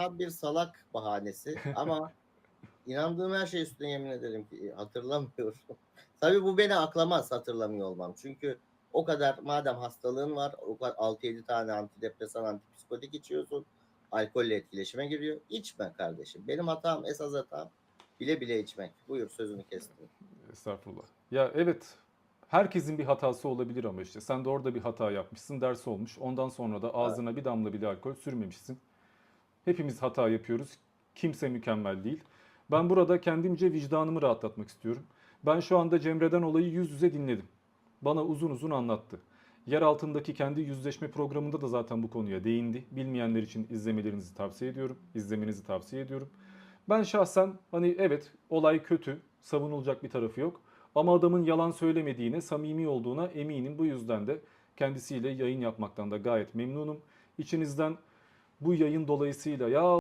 tam bir salak bahanesi ama inandığım her şey üstüne yemin ederim ki hatırlamıyorum. Tabii bu beni aklamaz hatırlamıyor olmam. Çünkü o kadar madem hastalığın var o kadar 6-7 tane antidepresan antipsikotik içiyorsun. Alkolle etkileşime giriyor. İçme kardeşim. Benim hatam esas hatam bile bile içmek. Buyur sözünü kestim. Estağfurullah. Ya evet herkesin bir hatası olabilir ama işte sen de orada bir hata yapmışsın ders olmuş. Ondan sonra da ağzına bir damla bile alkol sürmemişsin. Hepimiz hata yapıyoruz. Kimse mükemmel değil. Ben burada kendimce vicdanımı rahatlatmak istiyorum. Ben şu anda Cemre'den olayı yüz yüze dinledim. Bana uzun uzun anlattı. Yer altındaki kendi yüzleşme programında da zaten bu konuya değindi. Bilmeyenler için izlemelerinizi tavsiye ediyorum. İzlemenizi tavsiye ediyorum. Ben şahsen hani evet olay kötü, savunulacak bir tarafı yok. Ama adamın yalan söylemediğine, samimi olduğuna eminim. Bu yüzden de kendisiyle yayın yapmaktan da gayet memnunum. İçinizden bu yayın dolayısıyla ya